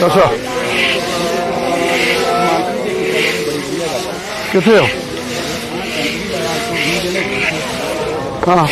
ਅੱਛਾ ਕਿੱਥੇ ਹੋ ਹਾਂ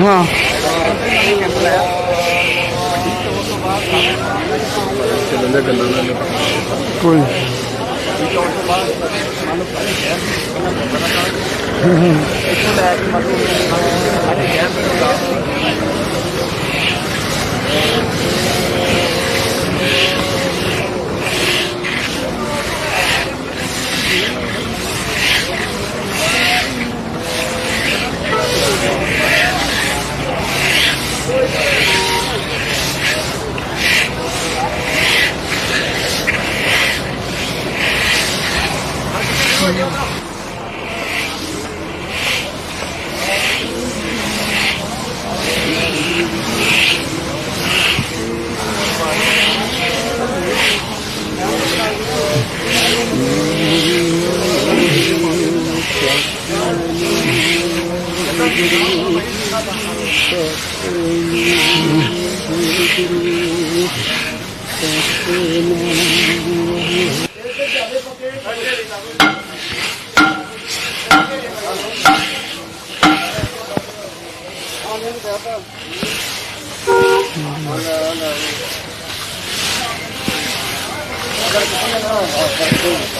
ਹਾਂ ਕੋਈ ਨੀ। ਢੇਰੀ ਬਣਾਓ ਢੇਰੀ ਬਣਾਓ ਉਹ ਉਹ ਗੋ ਕਰੋ ਆਪਾਂ ਲੈ ਵਸੇ ਮਤ ਜਾ ਆ ਜੀ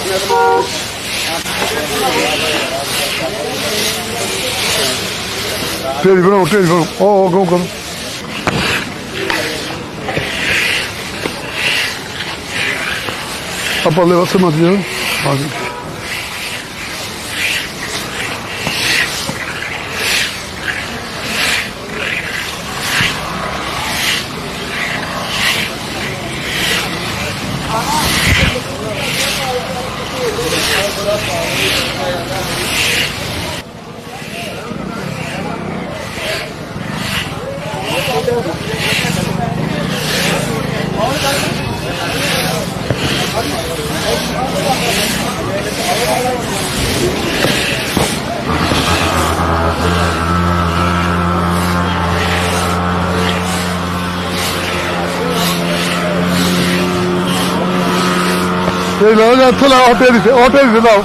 ਢੇਰੀ ਲਾਓ ਜਾਂ ਇੱਥੇ ਲਾਓ ਢੇਰੀ ਤੇ ਉਹ ਢੇਰੀ ਤੇ ਲਾਓ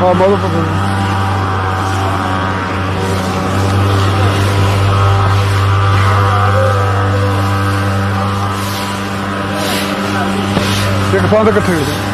ਹਾਂ ਬਹੁਤ ਪਸੰਦ ਇੱਕ ਥਾਂ ਤੇ ਇਕੱਠੇ ਹੋ ਜਾਓ। ਆ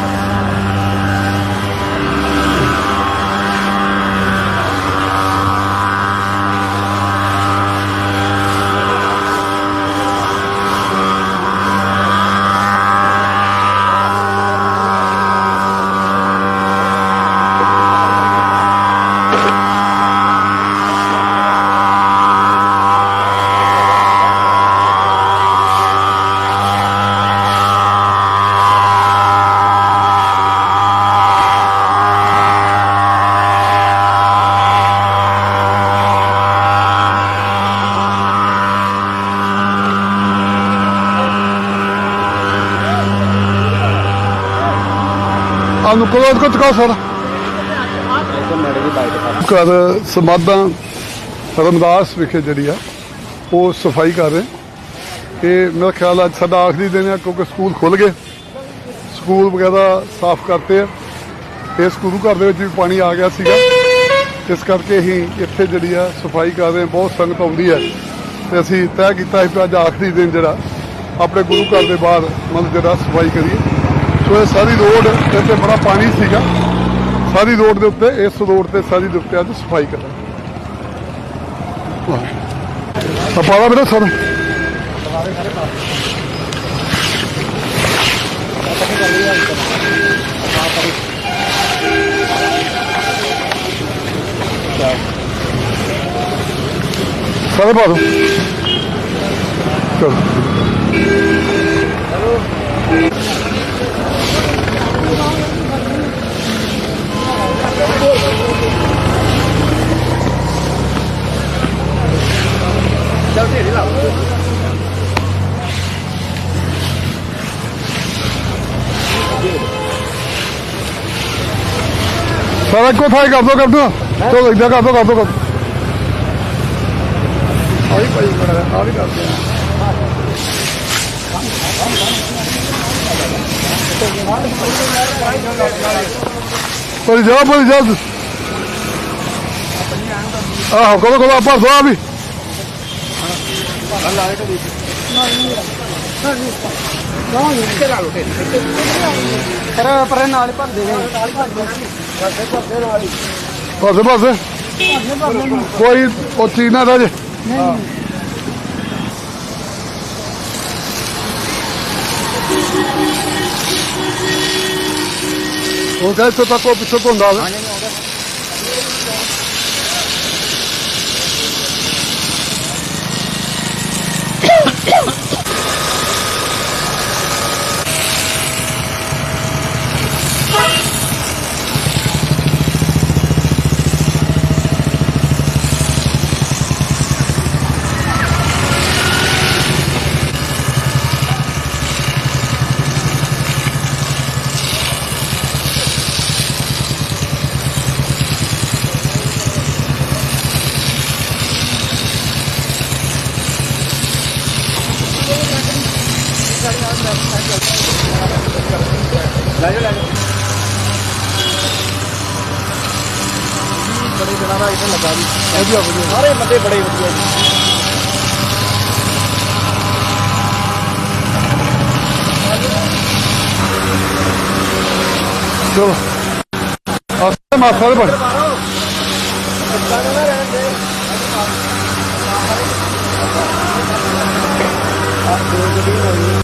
ਸਾਨੂੰ ਕੋਲ ਕੋ ਚਕਾ ਸਰ। ਕਰ ਸਮਾਦਾਂ ਰਮਦਾਸ ਵਿਖੇ ਜਿਹੜੀ ਆ, ਉਹ ਸਫ਼ਾਈ ਕਰ ਰਹੇ। ਇਹ ਮੇਰਾ ਖਿਆਲ ਅੱਜ ਸਾਡਾ ਆਖਰੀ ਦਿਨ ਆ, ਕਿਉਂਕਿ ਸਕੂਲ ਖੁੱਲ ਗਏ। ਸਕੂਲ ਵਗੈਰਾ ਸਾਫ਼ ਕਰਤੇ ਆ। ਇਸ ਗੁਰੂ ਘਰ ਦੇ ਵਿੱਚ ਵੀ ਪਾਣੀ ਆ ਗਿਆ ਸੀਗਾ। ਇਸ ਕਰਕੇ ਹੀ ਇੱਥੇ ਜਿਹੜੀ ਆ, ਸਫ਼ਾਈ ਕਰ ਰਹੇ ਬਹੁਤ ਸੰਗਤ ਆਉਂਦੀ ਹੈ ਤੇ ਅਸੀਂ ਤੈਅ ਕੀਤਾ ਸੀ ਕਿ ਅੱਜ ਆਖਰੀ ਦਿਨ ਜਿਹੜਾ, ਆਪਣੇ ਗੁਰੂ ਘਰ ਦੇ ਬਾਹਰ ਮਤਲਬ ਜਿਹੜਾ ਸਫ਼ਾਈ ਕਰੀਏ। ਸੋ ਸਾਰੀ ਰੋਡ ਇੱਥੇ ਬੜਾ ਪਾਣੀ ਸੀਗਾ। ਸਾਰੀ ਰੋਡ ਦੇ ਉੱਤੇ, ਇਸ ਰੋਡ ਤੇ ਸਾਰੀ ਦੇ ਉੱਤੇ ਅੱਜ ਸਫ਼ਾਈ ਕਰਾਂਗੇ ਪਾਲਾ ਮੇਰਾ ਸਰ। ਸਾਰੇ ਪਾ ਦੋ। ਚਲੋ। 到这里了。Fala com o Thay, capitão, capitão. Tô aqui, capitão, capitão. Olha aí, capitão. Né? Olha aí, capitão. Policial, policial. Ah, coloca lá, passou, abre. ਵੀ ਕਰਦੇ ਆ ਪਰ ਜਾ ਪਰ ਜਾ ਆਹ ਕੋਲ ਕੋਲ ਆਪਾਂ ਸਵਾ ਵੀ ਪਰ ਪਰ ਨਾਲ ਭਰਦੇ ਨੇ ਪਾਸੇ ਪਾਸੇ। ਕੋਈ ਉਹ ਚੀਜ਼ ਨਾ ਰਹਿ ਜੇ। ਉਹ ਕਹਿੰਦੇ ਇੱਥੇ ਤੱਕ ਉਹ ਪਿੱਛੇ ਤੋਂ ਹੁੰਦਾ ਵਾ ਬੜੇ ਦਿਨਾਂ ਦਾ ਇੱਥੇ ਲੱਗਾ ਜੀ ਵਧੀਆ ਵਧੀਆ ਸਾਰੇ ਬੰਦੇ ਬੜੇ ਵਧੀਆ ਜੀ। ਚਲੋ ਆਸੇ ਮਾਸਾ ਦੇ ਬਣ ਹਾਂ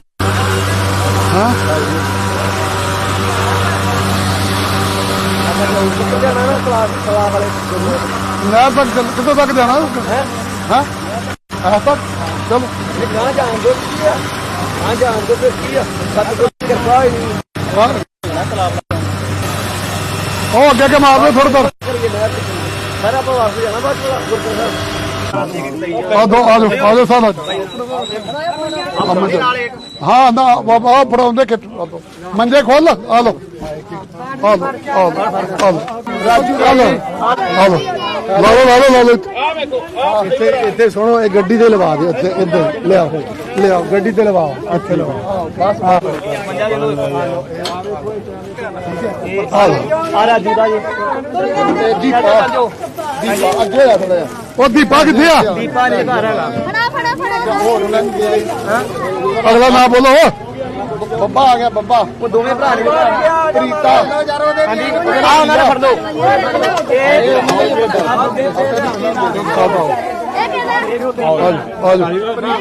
ਨਾ। ਮੈਂ ਤੱਕ ਚੱਲ- ਕਿੱਥੋਂ ਤੱਕ ਜਾਣਾ ਹੈ? ਹਾਂ? ਆ ਤੱਕ ਚਲੋ। ਇਹ ਗਾਂ ਜਾਣ ਦੋ ਕੀ ਆ? ਗਾਂ ਜਾਣ ਦੋ ਫਿਰ ਕੀ ਆ? ਸੱਤ ਕੋਈ ਕਿਰਪਾ ਹੀ ਨਹੀਂ। ਬਾਹਰ। ਉਹ ਅੱਗੇ ਕੇ ਮਾਰ ਦੇ ਥੋੜਾ ਦਰ। ਕਰੀਏ ਨਹਿਰ ਤੇ ਵਾਪਸ ਜਾਣਾ ਬਾਅਦ ਚ ਗੁਰਦੁਆਰਾ ਸਾਹਿਬ ਆ ਦੋ ਆ ਜਾਓ ਆ ਜਾਓ ਸਾਰਾ। ਹਾਂ, ਨਾ ਬਾਬਾ ਫੜਾਉਂਦੇ ਕਿ ਮੰਜੇ ਖੋਲ, ਆ ਲੋ ਆ ਲੋ ਆ ਲੋ ਆ ਲੋ ਆ ਲੋ ਆ ਲੋ ਲਾ ਲੋ ਲਾ ਲੋ ਇੱਥੇ ਇੱਥੇ ਸੁਣੋ, ਇਹ ਗੱਡੀ ਤੇ ਲਵਾ ਦਿਓ, ਇੱਥੇ, ਇੱਧਰ ਲਿਆਓ ਲਿਆਓ, ਗੱਡੀ ਤੇ ਲਵਾਓ, ਇੱਥੇ ਲਵਾਓ। ਬਸ ਆ ਲੋ ਆ ਰਾਜੂ ਦਾ ਜੀ ਦੀਪਾ ਦੀਪਾ ਅੱਗੇ ਆ ਥੋੜਾ ਉਹ ਦੀਪਾ ਕਿੱਥੇ ਆ? ਦੀਪਾ ਨੇ ਘਰ ਹੈਗਾ। ਅਗਲਾ ਨਾ ਬੋਲੋ ਬੱਬਾ ਆ ਗਿਆ ਬੱਬਾ। ਉਹ ਦੋਵੇਂ ਭਰਾ ਨੇ ਪ੍ਰੀਤਾ। ਹਾਂਜੀ ਆ ਉਹਨਾਂ ਨੂੰ ਫੜ ਲਓ। ਇਹ ਇਹ ਕਿਹਦਾ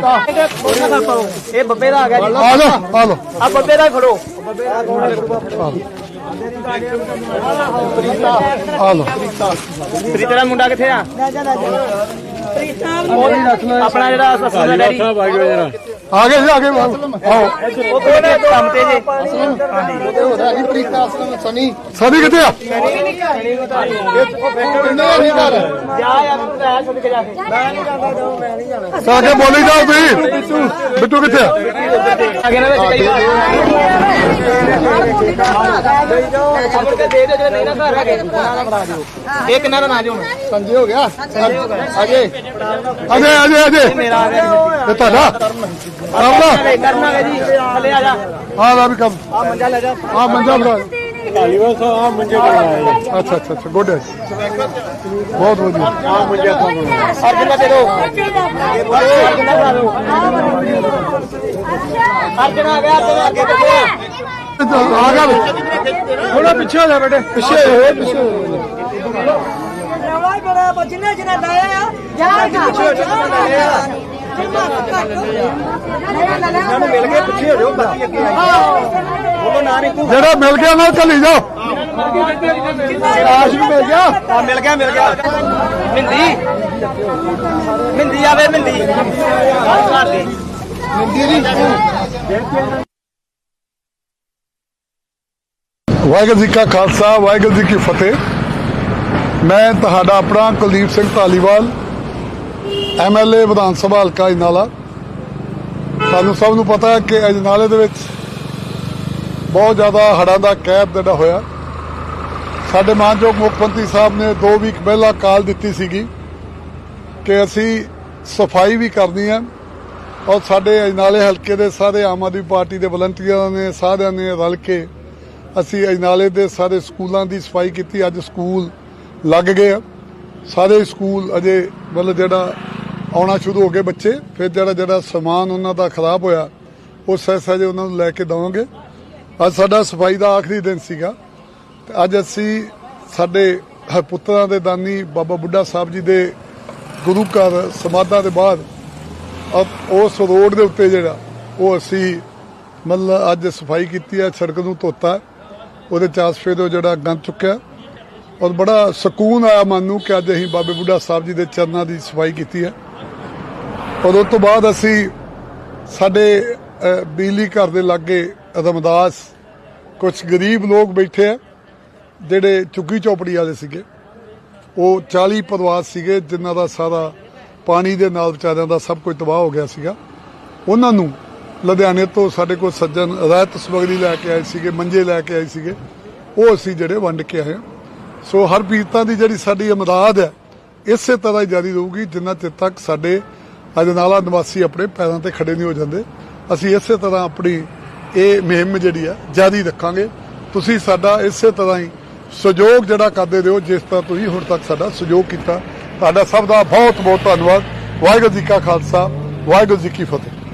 ਆ ਦਾ ਪਾਓ ਇਹ ਬੱਬੇ ਦਾ ਆ ਗਿਆ ਜੀ। ਆ ਜਾਓ ਆ ਲੋ ਆ ਬੱਬੇ ਦਾ ਆ ਲੋ ਪ੍ਰੀਤ ਦਾ ਮੁੰਡਾ ਕਿੱਥੇ ਆ? ਆਪਣਾ ਜਿਹੜਾ ਸੱਸੂ ਦਾ ਡੈਡੀ। ਆ ਗਏ ਜੀ ਆ ਗਏ ਆਓ। ਉਹ ਕੋਨੇ ਕੰਮ ਤੇ ਜੇ। ਸੀ ਸਨੀ ਸਦੀ ਕਿੱਥੇ ਆ? ਜਾ ਯਾਰ ਤੂੰ ਤਾਂ ਛੱਡ ਕੇ ਜਾ ਕੇ ਮੈਂ ਨਹੀਂ ਜਾਂਦਾ ਮੈਂ ਨਹੀਂ ਜਾਣਾ ਤਾਂ ਕੇ ਬੋਲੀ ਜਾਓ ਤੁਸੀਂ। ਬਿੱਟੂ ਕਿੱਥੇ ਆ? ਨਾ ਵਿੱਚ ਕਈ ਦੇ ਛੱਡ ਕੇ ਦੇ ਦਿਓ ਜੇ ਨਹੀਂ ਨਾ ਘਰ ਹੈਗੇ ਉਹਨਾਂ ਦਾ ਬਣਾ ਦਿਓ ਇਹ ਕਿੰਨਾ ਦਾ ਨਾਂ ਜੀ ਹੁਣ? ਸੰਜੇ ਹੋ ਗਿਆ। ਅਜੇ। ਅਜੇ ਅਜੇ ਅਜੇ। ਮੇਰਾ ਆ ਗਿਆ ਇਹ ਤੁਹਾਡਾ? ਆਵਲਾ ਜੀ ਕਰਨਾ ਹੈ ਜੀ। ਥੱਲੇ ਆ ਜਾ। ਆ ਲਾ ਵੀ ਕੰਮ। ਆ ਮੰਜਾ ਲੈ ਜਾ। ਆ ਮੰਜਾ ਬਣਾ। ਧਾਲੀਵਾਲ ਸਾਹਿਬ ਆ ਮੰਜੇ ਬਣਾਏ ਅੱਛਾ ਅੱਛਾ ਅੱਛਾ ਗੁੱਡ ਬਹੁਤ ਵਧੀਆ। ਆ ਮੰਜੇ ਤੋਂ ਅਰਜਨ ਦਾ ਦੇ। ਦਿਓ ਅਰਜਨ ਦਾ ਬਣਾ ਅਰਜਨ ਆ ਗਿਆ ਅਰਜਨ ਅੱਗੇ ਕਿੱਥੇ ਆ ਗਿਆ। ਥੋੜਾ ਪਿੱਛੇ ਹੋ ਜਾ ਬੇਟੇ। ਪਿੱਛੇ ਹੋ ਪਿੱਛੇ ਹੀ ਬੜਾ ਵਾ, ਜਿੰਨੇ ਜਿੰਨੇ ਲਾਇਆ ਆ ਜਾ। ਜਾ ਨੂੰ ਮਿਲ ਕੇ ਪਿੱਛੇ ਹੋ ਜਾਓ ਬਾਕੀ ਅੱਗੇ ਬੋਲੋ ਨਾ ਨਹੀਂ ਤੂੰ। ਜਿਹੜਾ ਮਿਲ ਗਿਆ ਨਾ ਚੱਲੀ ਜਾਓ। ਆਸ਼ ਵੀ ਮਿਲ ਗਿਆ। ਆ ਮਿਲ ਗਿਆ ਮਿਲ ਗਿਆ। ਮਿੰਦੀ। ਮਿੰਦੀ ਆਵੇ ਮਿੰਦੀ। ਘਰ ਦੇ ਵਾਹਿਗੁਰੂ ਜੀ ਕਾ ਖਾਲਸਾ, ਵਾਹਿਗੁਰੂ ਜੀ ਕੀ ਫਤਿਹ। ਮੈਂ ਤੁਹਾਡਾ ਆਪਣਾ ਕੁਲਦੀਪ ਸਿੰਘ ਧਾਲੀਵਾਲ ਐਮਐਲਏ ਵਿਧਾਨ ਸਭਾ ਹਲਕਾ ਅਜਨਾਲਾ। ਸਾਨੂੰ ਸਭ ਨੂੰ ਪਤਾ ਹੈ ਕਿ ਅਜਨਾਲੇ ਦੇ ਵਿੱਚ ਬਹੁਤ ਜ਼ਿਆਦਾ ਹੜ੍ਹਾਂ ਦਾ ਕਹਿਰ ਜਿਹੜਾ ਹੋਇਆ। ਸਾਡੇ ਮਾਨਯੋਗ ਮੁੱਖ ਮੰਤਰੀ ਸਾਹਿਬ ਨੇ 2 ਵੀਕ ਪਹਿਲਾਂ ਕਾਲ ਦਿੱਤੀ ਸੀਗੀ ਕਿ ਅਸੀਂ ਸਫ਼ਾਈ ਵੀ ਕਰਨੀ ਹੈ ਔਰ ਸਾਡੇ ਅਜਨਾਲੇ ਹਲਕੇ ਦੇ ਸਾਰੇ ਆਮ ਆਦਮੀ ਪਾਰਟੀ ਦੇ ਵਲੰਟੀਅਰਾਂ ਨੇ ਸਾਰਿਆਂ ਨੇ ਰਲ ਕੇ ਅਸੀਂ ਅਜਨਾਲੇ ਦੇ ਸਾਰੇ ਸਕੂਲਾਂ ਦੀ ਸਫ਼ਾਈ ਕੀਤੀ, ਅੱਜ ਸਕੂਲ ਲੱਗ ਗਏ ਆ। ਸਾਰੇ ਸਕੂਲ ਅਜੇ ਮਤਲਬ ਜਿਹੜਾ ਆਉਣਾ ਸ਼ੁਰੂ ਹੋ ਗਏ ਬੱਚੇ, ਫਿਰ ਜਿਹੜਾ ਜਿਹੜਾ ਸਮਾਨ ਉਹਨਾਂ ਦਾ ਖਰਾਬ ਹੋਇਆ, ਉਹ ਸੈਸ ਅਜੇ ਉਹਨਾਂ ਨੂੰ ਲੈ ਕੇ ਦਵਾਂਗੇ। ਅੱਜ ਸਾਡਾ ਸਫ਼ਾਈ ਦਾ ਆਖਰੀ ਦਿਨ ਸੀਗਾ। ਤੇ ਅੱਜ ਅਸੀਂ ਸਾਡੇ ਪੁੱਤਰਾਂ ਦੇ ਦਾਨੀ ਬਾਬਾ ਬੁੱਢਾ ਸਾਹਿਬ ਜੀ ਦੇ ਗੁਰੂ ਘਰ ਸਮਾਧਾਂ ਦੇ ਬਾਅਦ ਉਸ ਰੋਡ ਦੇ ਉੱਤੇ ਜਿਹੜਾ ਉਹ ਅਸੀਂ ਮਤਲਬ ਅੱਜ ਸਫ਼ਾਈ ਕੀਤੀ ਹੈ, ਸੜਕ ਨੂੰ ਧੋਤਾ। ਹੈ। ਉਹਦੇ ਚਾਸਫੇ ਤੋਂ ਜਿਹੜਾ ਗੰਦ ਚੁੱਕਿਆ। ਔਰ ਬੜਾ ਸਕੂਨ ਆਇਆ ਮਨ ਨੂੰ ਕਿ ਅੱਜ ਅਸੀਂ ਬਾਬੇ ਬੁੱਢਾ ਸਾਹਿਬ ਜੀ ਦੇ ਚਰਨਾਂ ਦੀ ਸਫ਼ਾਈ ਕੀਤੀ ਹੈ। ਔਰ ਉਸ ਤੋਂ ਬਾਅਦ ਅਸੀਂ ਸਾਡੇ ਬਿਜਲੀ ਘਰ ਦੇ ਲਾਗੇ ਰਮਦਾਸ ਕੁਝ ਗਰੀਬ ਲੋਕ ਬੈਠੇ ਆ, ਜਿਹੜੇ ਝੁੱਗੀ ਚੌਪੜੀ ਵਾਲੇ ਸੀਗੇ। ਉਹ 40 ਪਰਿਵਾਰ ਸੀਗੇ, ਜਿਨ੍ਹਾਂ ਦਾ ਸਾਰਾ ਪਾਣੀ ਦੇ ਨਾਲ ਵਿਚਾਰਿਆਂ ਦਾ ਸਭ ਕੁਝ ਤਬਾਹ ਹੋ ਗਿਆ ਸੀਗਾ। ਉਹਨਾਂ ਨੂੰ ਲੁਧਿਆਣੇ ਤੋਂ ਸਾਡੇ ਕੋਲ ਸੱਜਣ ਰਾਇਤ ਸਮਗਰੀ ਲੈ ਕੇ ਆਏ ਸੀਗੇ, ਮੰਜੇ ਲੈ ਕੇ ਆਏ ਸੀਗੇ। ਉਹ ਅਸੀਂ ਜਿਹੜੇ ਵੰਡ ਕੇ ਆਏ ਹਾਂ। ਸੋ ਹਰ ਪੀੜਤਾਂ ਦੀ ਜਿਹੜੀ ਸਾਡੀ ਇਮਦਾਦ ਹੈ, ਇਸੇ ਤਰ੍ਹਾਂ ਹੀ ਜਾਰੀ ਰਹੂਗੀ, ਜਿੰਨਾ ਚਿਰ ਤੱਕ ਸਾਡੇ ਅਜਨਾਲਾ ਨਿਵਾਸੀ ਆਪਣੇ ਪੈਰਾਂ ਤੇ ਖੜੇ ਨਹੀਂ ਹੋ ਜਾਂਦੇ। ਅਸੀਂ ਇਸੇ ਤਰ੍ਹਾਂ ਆਪਣੀ ਇਹ ਮੁਹਿੰਮ ਜਿਹੜੀ ਹੈ, ਜਾਰੀ ਰੱਖਾਂਗੇ। ਤੁਸੀਂ ਸਾਡਾ ਇਸੇ ਤਰ੍ਹਾਂ ਹੀ ਸਹਿਯੋਗ ਜਿਹੜਾ ਕਰਦੇ ਰਹੋ, ਜਿਸ ਤਰ੍ਹਾਂ ਤੁਸੀਂ ਹੁਣ ਤੱਕ ਸਾਡਾ ਸਹਿਯੋਗ ਕੀਤਾ। ਤੁਹਾਡਾ ਸਭ ਦਾ ਬਹੁਤ ਬਹੁਤ ਧੰਨਵਾਦ। ਵਾਹਿਗੁਰੂ ਜੀ ਕਾ ਖਾਲਸਾ, ਵਾਹਿਗੁਰੂ ਜੀ ਕੀ ਫਤਿਹ।